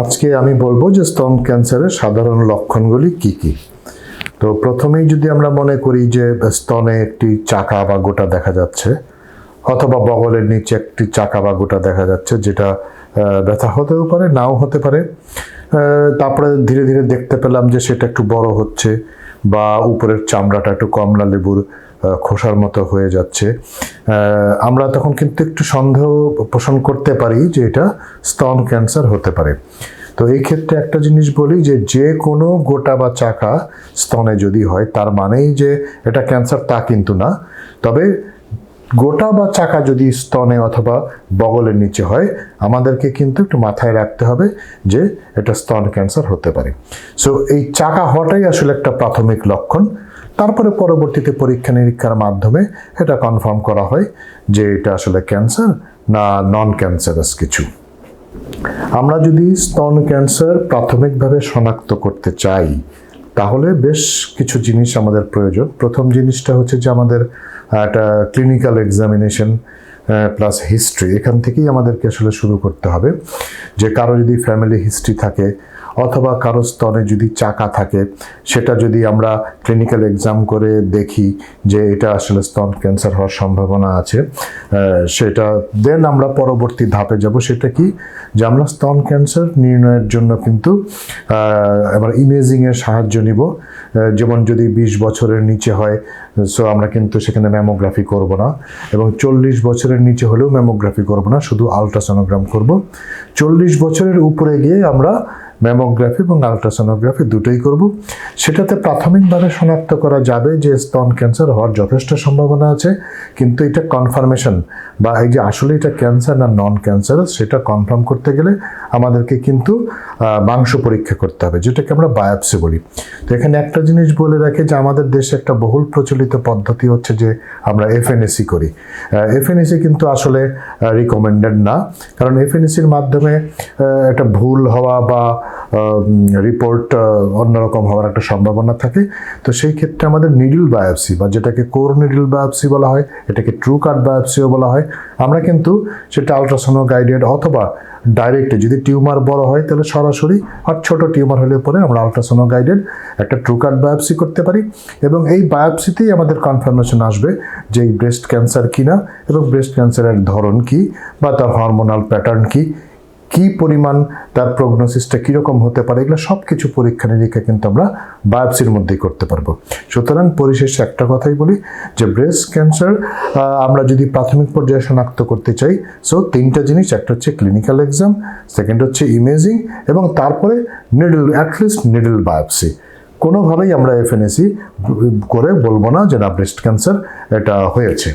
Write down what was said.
আজকে আমি বলব যে স্তন ক্যান্সারের সাধারণ লক্ষণগুলি কি কি? তো প্রথমেই যদি আমরা মনে করি যে স্তনে একটি চাকা বা গোটা দেখা যাচ্ছে, অথবা বগলের নিচে একটি চাকা বা গোটা দেখা যাচ্ছে, যেটা ব্যথা হতেও পারে, নাও হতে পারে তারপরে ধীরে ধীরে দেখতে পেলাম যে সেটা একটু বড় হচ্ছে বা উপরের চামড়াটা একটু কমলা লেবুর খোসার মতো হয়ে যাচ্ছে। আমরা তখন কিন্তু একটু সন্দেহ পোষণ করতে পারি যে এটা স্তন ক্যান্সার হতে পারে। তো এই ক্ষেত্রে একটা জিনিস বলি যে যে কোনো গোটা বা চাকা স্তনে যদি হয়, তার মানেই যে এটা ক্যান্সার তা কিন্তু না। তবে গোটা বা চাকা যদি স্তনে অথবা বগলের নিচে হয়, আমাদেরকে কিন্তু একটু মাথায় রাখতে হবে যে এটা স্তন ক্যান্সার হতে পারে। সো এই চাকা হওয়াটাই আসলে একটা প্রাথমিক লক্ষণ। তারপরে পরবর্তীতে পরীক্ষা নিরীক্ষার মাধ্যমে এটা কনফার্ম করা হয় যে এটা আসলে ক্যান্সার না নন ক্যান্সারাস কিছু। আমরা যদি স্তন ক্যান্সার প্রাথমিকভাবে শনাক্ত করতে চাই, তাহলে বেশ কিছু জিনিস আমাদের প্রয়োজন। প্রথম জিনিসটা হচ্ছে যে আমাদের একটা ক্লিনিক্যাল এক্সামিনেশন প্লাস হিস্ট্রি এখান থেকেই আমাদেরকে আসলে শুরু করতে হবে। যে কারও যদি ফ্যামিলি হিস্ট্রি থাকে অথবা কারও স্তনে যদি চাকা থাকে, সেটা যদি আমরা ক্লিনিক্যাল এক্সাম করে দেখি যে এটা আসলে স্তন ক্যান্সার হওয়ার সম্ভাবনা আছে সেটা দেন আমরা পরবর্তী ধাপে যাব, সেটা কি? যে আমরা স্তন ক্যান্সার নির্ণয়ের জন্য কিন্তু এবার ইমেজিংয়ের সাহায্য নিব যেমন যদি বিশ বছরের নিচে হয় সো আমরা কিন্তু সেখানে ম্যামোগ্রাফি করব না, এবং চল্লিশ বছরের নিচে হলেও ম্যামোগ্রাফি করব না, শুধু আলট্রাসোনোগ্রাম করব। চল্লিশ বছরের উপরে গিয়ে আমরা ম্যামোগ্রাফি এবং আলট্রাসোনোগ্রাফি দুটোই করব। সেটাতে প্রাথমিকভাবে শনাক্ত করা যাবে যে স্তন ক্যান্সার হওয়ার যথেষ্ট সম্ভাবনা আছে, কিন্তু এটা কনফার্মেশন বা এই যে আসলে এটা ক্যান্সার না নন ক্যান্সার সেটা কনফার্ম করতে গেলে আমাদেরকে কিন্তু মাংস পরীক্ষা করতে হবে, যেটাকে আমরা বায়োপসি বলি। তো এখানে একটা জিনিস বলে রাখি যে আমাদের দেশে একটা বহুল প্রচলিত পদ্ধতি হচ্ছে যে আমরা এফএনএসি করি। এফএনএসি কিন্তু আসলে রিকমেন্ডেড না, কারণ এফএনএসির মাধ্যমে একটা ভুল হওয়া বা রিপোর্ট অন্যরকম হওয়ার একটা সম্ভাবনা থাকে। তো সেই ক্ষেত্রে আমাদের নিডিল বায়োপসি বা যেটাকে কোর নিডিল বায়োপসি বলা হয়, এটাকে ট্রু কাট বায়োপসিও বলা হয়। আমরা কিন্তু সেটা আলট্রাসোনো গাইডেড অথবা ডাইরেক্টে যদি টিউমার বড় হয়, তাহলে সরাসরি আর ছোট টিউমার হলে পরে আমরা আলট্রাসোনো গাইডেড একটা ট্রু কাট বায়োপসি করতে পারি। এবং এই বায়োপসিতেই আমাদের কনফার্মেশন আসবে যে এই ব্রেস্ট ক্যান্সার কিনা এবং ব্রেস্ট ক্যান্সারের ধরন কি বা তার হরমোনাল প্যাটার্ন কি। কি পরিমাণ তার প্রগনোসিসটা কীরকম হতে পারে, এগুলো সব কিছু পরীক্ষা নিরীক্ষা কিন্তু আমরা বায়োপসির মধ্যেই করতে পারব। সুতরাং পরিশেষে একটা কথাই বলি যে ব্রেস্ট ক্যান্সার আমরা যদি প্রাথমিক পর্যায়ে শনাক্ত করতে চাই সো তিনটা জিনিস, একটা হচ্ছে ক্লিনিক্যাল এক্সাম সেকেন্ড হচ্ছে ইমেজিং এবং তারপরে নিডল অ্যাটলিস্ট নিডল বায়োপসি কোনোভাবেই আমরা এফএনএসি করে বলব না যে না ব্রেস্ট ক্যান্সার এটা হয়েছে।